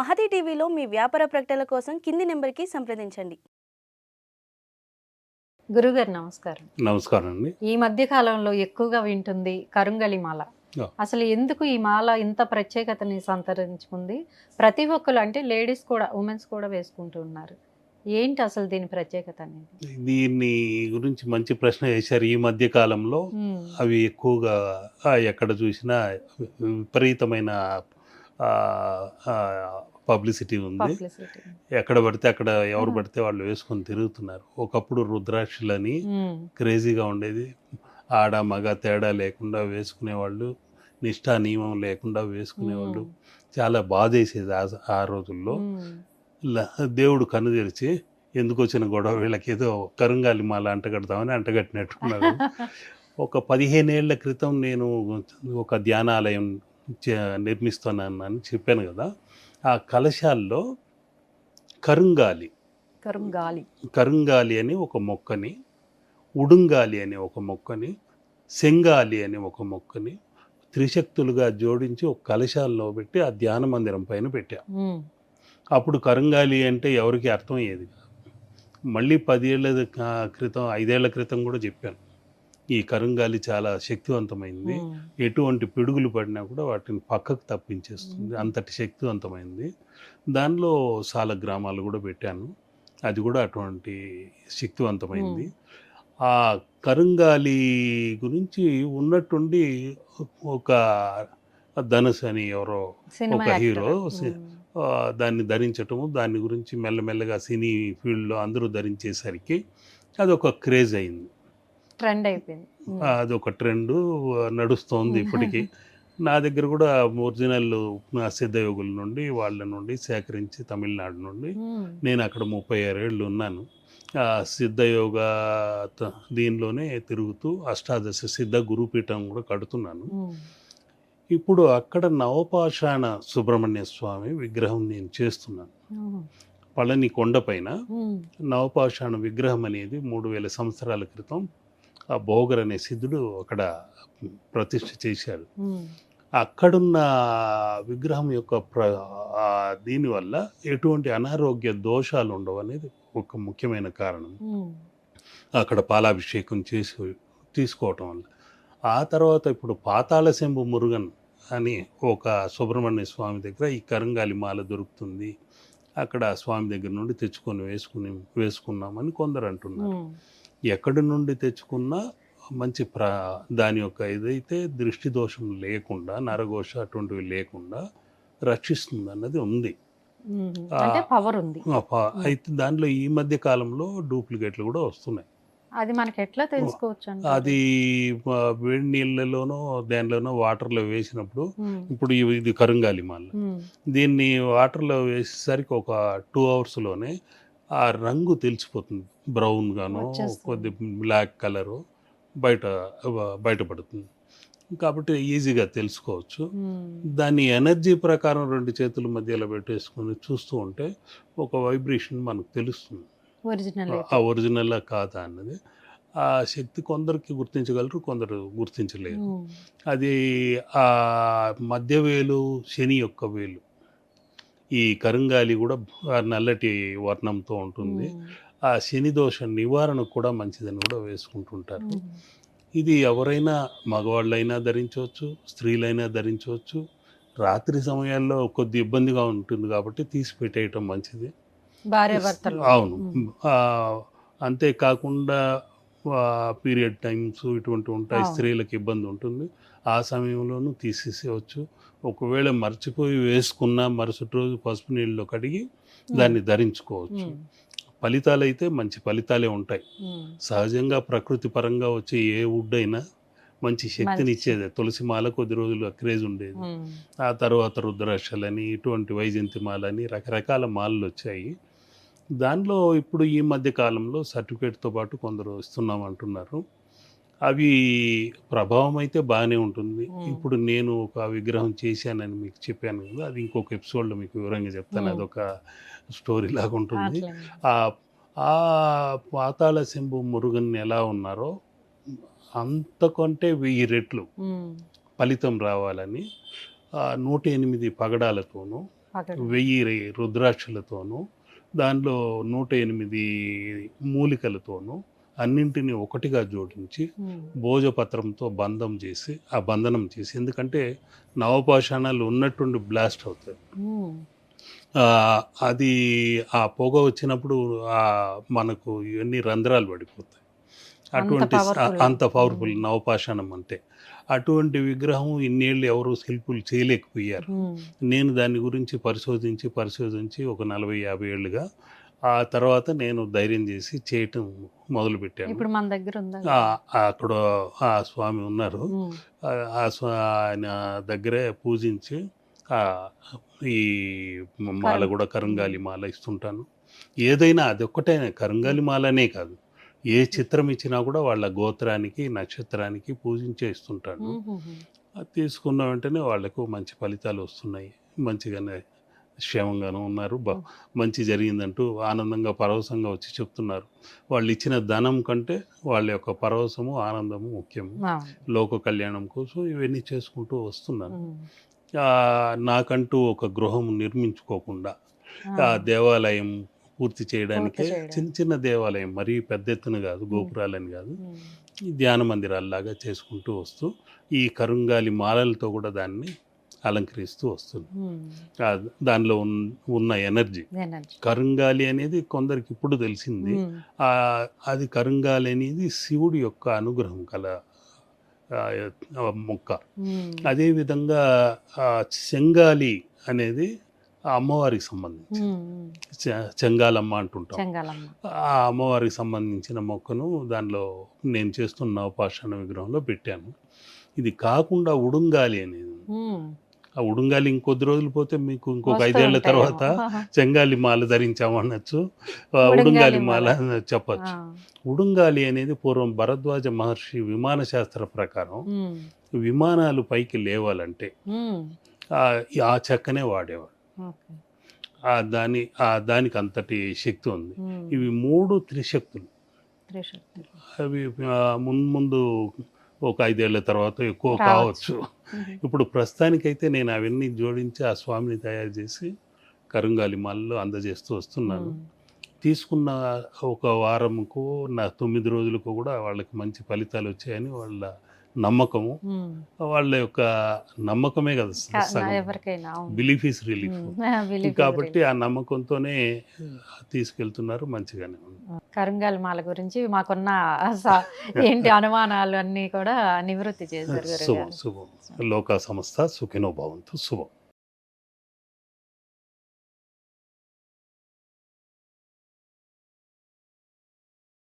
మహతి టీవీలో మీ వ్యాపార ప్రకటనల కోసం కింది నెంబర్కి సంప్రదించండి. గురుగారు నమస్కారం. నమస్కారం అండి ఈ మధ్య కాలంలో ఎక్కువగా వింటుంది కరుంగలి మాల. అసలు ఎందుకు ఈ మాల ఇంత ప్రత్యేకతని సంతరించుకుంది? ప్రతి ఒక్కరు అంటే లేడీస్ కూడా ఉమెన్స్ కూడా వేసుకుంటూ ఉన్నారు. ఏంటి అసలు దీని ప్రత్యేకత అనేది? దీన్ని గురించి మంచి ప్రశ్న వేశారు. ఈ మధ్య కాలంలో అవి ఎక్కువగా ఎక్కడ చూసినా విపరీతమైన పబ్లిసిటీ ఉంది. ఎక్కడ పడితే అక్కడ ఎవరు. పడితే వాళ్ళు వేసుకొని తిరుగుతున్నారు. ఒకప్పుడు రుద్రాక్షలని క్రేజీగా ఉండేది. ఆడ మగ తేడా లేకుండా వేసుకునేవాళ్ళు నిష్ఠా నియమం లేకుండా వేసుకునేవాళ్ళు. చాలా బాధేసేది ఆ ఆ రోజుల్లో. దేవుడు కన్ను తెరిచి ఎందుకు వచ్చిన గొడవ? వీళ్ళకి ఏదో కరుంగాలి మాల అంటగడతామని అంటగట్టినట్టున్నారు ఒక పదిహేనేళ్ళ క్రితం నేను ఒక ధ్యానాలయం నిర్మిస్తున్నాను అని చెప్పాను కదా. ఆ కలశాల్లో కరుంగాలి. కరుంగాలి. కరుంగాలి అని ఒక మొక్కని ఉడుంగాలి అని ఒక మొక్కని సెంగాలి అని ఒక మొక్కని త్రిశక్తులుగా జోడించి ఒక కలశాల్లో పెట్టి ఆ ధ్యాన మందిరం పైన పెట్టాం. అప్పుడు కరంగాలి అంటే ఎవరికి అర్థమయ్యేది కాదు. మళ్ళీ పదేళ్ళ క్రితం ఐదేళ్ళ క్రితం కూడా చెప్పాను. ఈ కరంగాలి చాలా శక్తివంతమైంది. ఎటువంటి పిడుగులు పడినా కూడా వాటిని పక్కకు తప్పించేస్తుంది. అంతటి శక్తివంతమైంది. దానిలో సాల గ్రామాలు కూడా పెట్టాను. అది కూడా అటువంటి శక్తివంతమైంది. ఆ కరుంగాలి గురించి ఉన్నట్టుండి ఒక ధనుష్ అని ఎవరో ఒక. హీరో దాన్ని ధరించటము దాని గురించి మెల్లమెల్లగా సినీ ఫీల్డ్లో అందరూ ధరించేసరికి అదొక క్రేజ్ అయింది. ట్రెండ్ అయిపోయింది. ఆ, అదొక ట్రెండ్ నడుస్తోంది ఇప్పటికీ. నా దగ్గర కూడా ఒరిజినల్ సిద్ధయోగుల నుండి వాళ్ళ నుండి సేకరించి తమిళనాడు నుండి నేను అక్కడ ముప్పై ఆరేళ్ళు ఉన్నాను. ఆ సిద్ధయోగ దీనిలోనే తిరుగుతూ అష్టాదశ సిద్ధ గురుపీఠం కూడా కడుతున్నాను. ఇప్పుడు అక్కడ నవపాషాణ సుబ్రహ్మణ్య స్వామి విగ్రహం నేను చేస్తున్నాను. పళని కొండపైన నవపాషాణ విగ్రహం అనేది మూడు వేల సంవత్సరాల క్రితం ఆ భోగర్ అనే సిద్ధుడు అక్కడ ప్రతిష్ఠ చేశాడు. ఉమ్, అక్కడున్న విగ్రహం యొక్క ప్ర దీనివల్ల ఎటువంటి అనారోగ్య దోషాలు ఉండవు అనేది ఒక ముఖ్యమైన కారణం. అక్కడ పాలాభిషేకం చేసి తీసుకోవటం వల్ల. ఆ తర్వాత ఇప్పుడు పాతాళ శంభు మురుగన్ అని ఒక సుబ్రహ్మణ్య స్వామి దగ్గర ఈ కరంగాలి మాల దొరుకుతుంది. అక్కడ స్వామి దగ్గర నుండి తెచ్చుకొని వేసుకుని వేసుకున్నామని కొందరు అంటున్నారు. ఎక్కడి నుండి తెచ్చుకున్నా మంచి ప్ర దాని యొక్క ఏదైతే దృష్టి దోషం లేకుండా నరఘోష అటువంటివి లేకుండా రక్షిస్తుంది అన్నది ఉంది. పవర్ ఉంది అయితే దానిలో ఈ మధ్య కాలంలో డూప్లికేట్లు కూడా వస్తున్నాయి. అది మనకి ఎట్లా తెలుసుకోవచ్చు? అది వేడి నీళ్ళలోనో దానిలోనో వాటర్లో వేసినప్పుడు ఇప్పుడు ఇది కరుంగాలి మాల ఉమ్, దీన్ని వాటర్లో వేసేసరికి ఒక టూ అవర్స్లోనే ఆ రంగు తెలిసిపోతుంది. బ్రౌన్ గాను. కొద్ది బ్లాక్ కలరు బయట బయటపడుతుంది. కాబట్టి ఈజీగా తెలుసుకోవచ్చు. దాని ఎనర్జీ ప్రకారం రెండు చేతుల మధ్యలో పెట్టేసుకొని చూస్తూ ఉంటే ఒక వైబ్రేషన్ మనకు తెలుస్తుంది. ఆ ఒరిజినల్ కాదా అన్నది. ఆ శక్తి కొందరికి గుర్తించగలరు కొందరు గుర్తించలేరు. అది ఆ మధ్య వేలు శని యొక్క వేలు. ఈ కరుంగాలి కూడా నల్లటి వర్ణంతో ఉంటుంది. ఆ శని దోష నివారణకు కూడా మంచిదని కూడా వేసుకుంటుంటారు. ఇది ఎవరైనా మగవాళ్ళైనా ధరించవచ్చు స్త్రీలైనా ధరించవచ్చు. రాత్రి సమయాల్లో కొద్ది ఇబ్బందిగా ఉంటుంది కాబట్టి తీసి పెట్టేయటం మంచిది. అవును. అంతేకాకుండా పీరియడ్ టైమ్స్ ఇటువంటి ఉంటాయి. స్త్రీలకు ఇబ్బంది ఉంటుంది. ఆ సమయంలోనూ తీసేసేయచ్చు. ఒకవేళ మర్చిపోయి వేసుకున్నా మరుసటి రోజు పసుపు నీళ్ళలో కడిగి దాన్ని ధరించుకోవచ్చు. ఫలితాలు అయితే మంచి ఫలితాలే ఉంటాయి. సహజంగా ప్రకృతి పరంగా వచ్చే ఏ వుడ్ అయినా మంచి శక్తిని. ఇచ్చేదే. తులసి మాల కొద్ది రోజులు క్రేజ్ ఉండేది. ఆ తర్వాత రుద్రాక్షలని ఇటువంటి వైజయంతి మాలని రకరకాల మాలలు వచ్చాయి. దానిలో ఇప్పుడు ఈ మధ్య కాలంలో సర్టిఫికేట్తో పాటు కొందరు ఇస్తున్నాం అంటున్నారు అవి ప్రభావం అయితే బాగానే ఉంటుంది. ఇప్పుడు నేను ఒక విగ్రహం చేశానని మీకు చెప్పాను కదా అది ఇంకొక ఎపిసోడ్లో మీకు వివరంగా చెప్తాను. అదొక స్టోరీ లాగా ఉంటుంది. ఆ ఆ పాతాళ శంభు మురుగన్ ఎలా ఉన్నారో అంతకంటే వెయ్యి రెట్లు ఫలితం రావాలని నూట ఎనిమిది పగడాలతోనూ పగడు. వెయ్యి రుద్రాక్షలతోనూ దానిలో నూట ఎనిమిది మూలికలతోనూ అన్నింటినీ ఒకటిగా జోడించి. భోజపత్రంతో బంధం చేసి ఆ బంధనం చేసి ఎందుకంటే నవపాషాణాలు ఉన్నట్టుండి బ్లాస్ట్ అవుతాయి. అది ఆ పొగ వచ్చినప్పుడు మనకు ఇవన్నీ రంధ్రాలు పడిపోతాయి. అటువంటి. అంత పవర్ఫుల్ నవపాషాణం అంటే అటువంటి విగ్రహం ఇన్నేళ్ళు ఎవరు శిల్పులు చేయలేకపోయారు. నేను దాని గురించి పరిశోధించి పరిశోధించి ఒక నలభై యాభై ఏళ్ళుగా ఆ తర్వాత నేను ధైర్యం చేసి చేయటం మొదలుపెట్టాను. ఇప్పుడు మన దగ్గర అక్కడ ఆ స్వామి ఉన్నారు. ఆ- ఆయన దగ్గరే పూజించి ఈ మాల కూడా కరంగాలి మాల ఇస్తుంటాను. ఏదైనా అది ఒక్కటే కరంగాలి మాలనే కాదు. ఏ చిత్రం ఇచ్చినా కూడా వాళ్ళ గోత్రానికి నక్షత్రానికి పూజించే ఇస్తుంటాను ఉమ్. ఉమ్. అది తీసుకున్న వెంటనే వాళ్ళకు మంచి ఫలితాలు వస్తున్నాయి మంచిగానే క్షేమంగానే ఉన్నారు మంచి జరిగిందంటూ ఆనందంగా పరవశంగా వచ్చి చెప్తున్నారు వాళ్ళు ఇచ్చిన ధనం కంటే వాళ్ళ యొక్క పరవశము ఆనందము ముఖ్యము. లోక కళ్యాణం కోసం ఇవన్నీ చేసుకుంటూ వస్తున్నాను నాకంటూ ఒక గృహం నిర్మించుకోకుండా. ఆ దేవాలయం పూర్తి చేయడానికి. చిన్న చిన్న దేవాలయం. మరీ పెద్ద ఎత్తున కాదు గోపురాలని కాదు. ఈ ధ్యాన మందిరాల్లాగా చేసుకుంటూ వస్తూ ఈ కరుంగాలి మాలలతో కూడా దాన్ని అలంకరిస్తూ వస్తుంది. దానిలో ఉన్- ఉన్న ఎనర్జీ. కరుంగాలి అనేది కొందరికి ఇప్పుడు తెలిసింది. అది కరుంగాలి అనేది శివుడి యొక్క అనుగ్రహం కల మొక్క. అదేవిధంగా చెంగాలి అనేది ఆ అమ్మవారికి సంబంధించి చెంగాలమ్మ అంటుంటాం ఆ అమ్మవారికి సంబంధించిన మొక్కను దానిలో నేను చేస్తున్న నవపాషాణ విగ్రహంలో పెట్టాను ఇది కాకుండా ఉడుంగాలి అనేది. ఆ ఉడుంగాలి ఇంకొద్ది రోజులు పోతే మీకు ఇంకొక ఐదేళ్ళ. తర్వాత చెంగాలి మాల ధరించాము అనొచ్చు ఆ, ఉడుంగాలి మాల. చెప్పచ్చు. ఉడుంగాలి అనేది పూర్వం భరద్వాజ మహర్షి విమాన శాస్త్ర ప్రకారం. విమానాలు పైకి లేవాలంటే. ఆ చెక్కనే వాడేవాడు. ఆ దాని ఆ దానికి అంతటి శక్తి ఉంది. ఇవి మూడు త్రిశక్తులు త్రిశక్తులు. అవి ఆ, ముందు ముందు ఒక ఐదేళ్ళ తర్వాత ఎక్కువ. కావచ్చు. ఇప్పుడు ప్రస్తుతానికైతే నేను అవన్నీ జోడించి ఆ స్వామిని తయారు చేసి కరుంగాలి మాలలో అందజేస్తూ వస్తున్నాను. తీసుకున్న ఒక వారంకు నా తొమ్మిది రోజులకు కూడా వాళ్ళకి మంచి ఫలితాలు వచ్చాయని వాళ్ళ నమ్మకము. వాళ్ళ యొక్క నమ్మకమే కదా. బిలీఫ్ ఇస్ రిలీఫ్ కాబట్టి ఆ నమ్మకంతోనే తీసుకెళ్తున్నారు మంచిగానే ఉంది. కరుంగాలి మాల గురించి మాకున్న ఏంటి అనుమానాలు అన్ని కూడా నివృత్తి చేశారు శుభం శుభం. లోకా సంస్థ సుఖినో భవంతు శుభం.